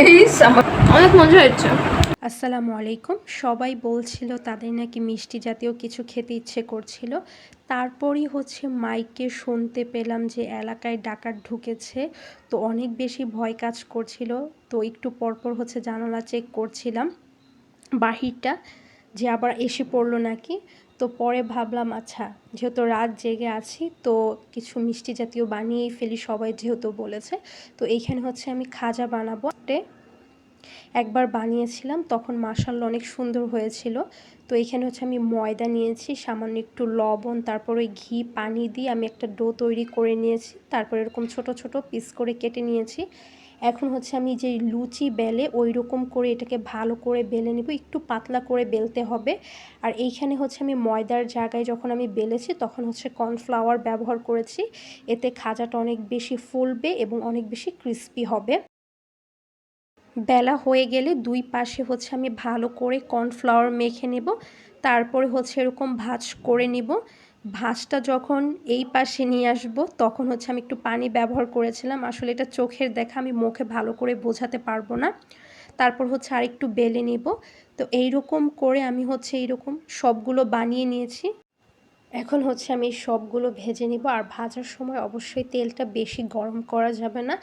এই অনেক মজা হচ্ছে আসসালামু আলাইকুম। সবাই বলছিল তাদের নাকি মিষ্টি জাতীয় কিছু খেতে ইচ্ছে করছিল। তারপরই হচ্ছে মাইকে শুনতে পেলাম যে এলাকায় ডাকাত ঢুকেছে। তো অনেক বেশি ভয় কাজ করছিল। তো একটু পরপর হচ্ছে জানালা চেক করছিলাম। বাহিরটা যে আবার এসে পড়ল নাকি। তো পরে ভাবলাম আচ্ছা যেহেতু রাত জেগে আছি, তো কিছু মিষ্টি জাতীয় বানিয়েই ফেলি সবাই যেহেতু বলেছে। তো এইখানে হচ্ছে আমি খাজা বানাবো। একবার বানিয়েছিলাম, তখন মাসাল্লা অনেক সুন্দর হয়েছিল। তো এখানে হচ্ছে আমি ময়দা নিয়েছি, সামান্য একটু লবণ, তারপর ওই ঘি, পানি দিয়ে আমি একটা ডো তৈরি করে নিয়েছি। তারপর এরকম ছোট ছোট পিস করে কেটে নিয়েছি। এখন হচ্ছে আমি যে লুচি বেলে ওই রকম করে এটাকে ভালো করে বেলে নিব, একটু পাতলা করে বেলতে হবে। আর এইখানে হচ্ছে আমি ময়দার জায়গায় যখন আমি বেলেছি তখন হচ্ছে কর্নফ্লাওয়ার ব্যবহার করেছি। এতে খাজাটা অনেক বেশি ফুলবে এবং অনেক বেশি ক্রিস্পি হবে। বেলা হয়ে গেলে দুই পাশে হচ্ছে আমি ভালো করে কর্নফ্লাওয়ার মেখে নেব, তারপরে হচ্ছে এরকম ভাজ করে নিব। ভাজটা যখন এই পাশে নিয়ে আসব, তখন হচ্ছে আমি একটু পানি ব্যবহার করেছিলাম। আসলে এটা চোখের দেখা, আমি মুখে ভালো করে বোঝাতে পারব না। তারপর হচ্ছে আরেকটু বেলে নিব। তো এই রকম করে আমি হচ্ছে এইরকম সবগুলো বানিয়ে নিয়েছি। এখন হচ্ছে আমি সবগুলো ভেজে নিব। আর ভাজার সময় অবশ্যই তেলটা বেশি গরম করা যাবে না।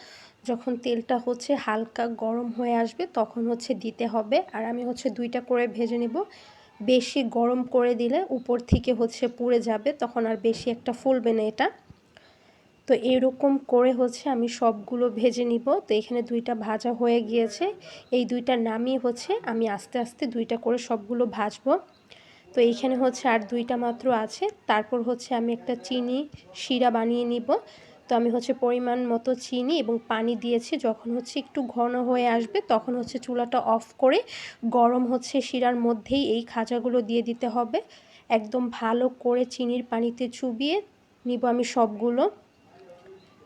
যখন তেলটা হচ্ছে হালকা গরম হয়ে আসবে, তখন হচ্ছে দিতে হবে। আর আমি হচ্ছে দুইটা করে ভেজে নেব। বেশি গরম করে দিলে উপর থেকে হচ্ছে পুড়ে যাবে, তখন আর বেশি একটা ফুলবে না এটা। তো এরকম করে হচ্ছে আমি সবগুলো ভেজে নিব। তো এখানে দুইটা ভাজা হয়ে গিয়েছে। এই দুইটা নামিয়ে হচ্ছে আমি আস্তে আস্তে দুইটা করে সবগুলো ভাজবো। তো এইখানে হচ্ছে আর দুইটা মাত্র আছে। তারপর হচ্ছে আমি একটা চিনি শিরা বানিয়ে নিব। তো আমি হচ্ছে পরিমাণ মতো চিনি এবং পানি দিয়েছি। যখন হচ্ছে একটু ঘন হয়ে আসবে, তখন হচ্ছে চুলাটা অফ করে গরম হচ্ছে শিরার মধ্যেই এই খাজাগুলো দিয়ে দিতে হবে। একদম ভালো করে চিনির পানিতে চুবিয়ে নিব আমি সবগুলো।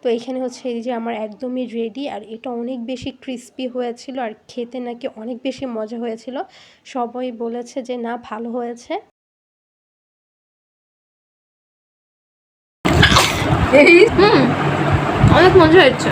তো এখানে হচ্ছে এই যে আমার একদমই রেডি আর এটা অনেক বেশি ক্রিস্পি হয়েছিল আর খেতে নাকি অনেক বেশি মজা হয়েছিল। সবাই বলেছে যে না, ভালো হয়েছে। এই? হুম অনেক মজা হচ্ছে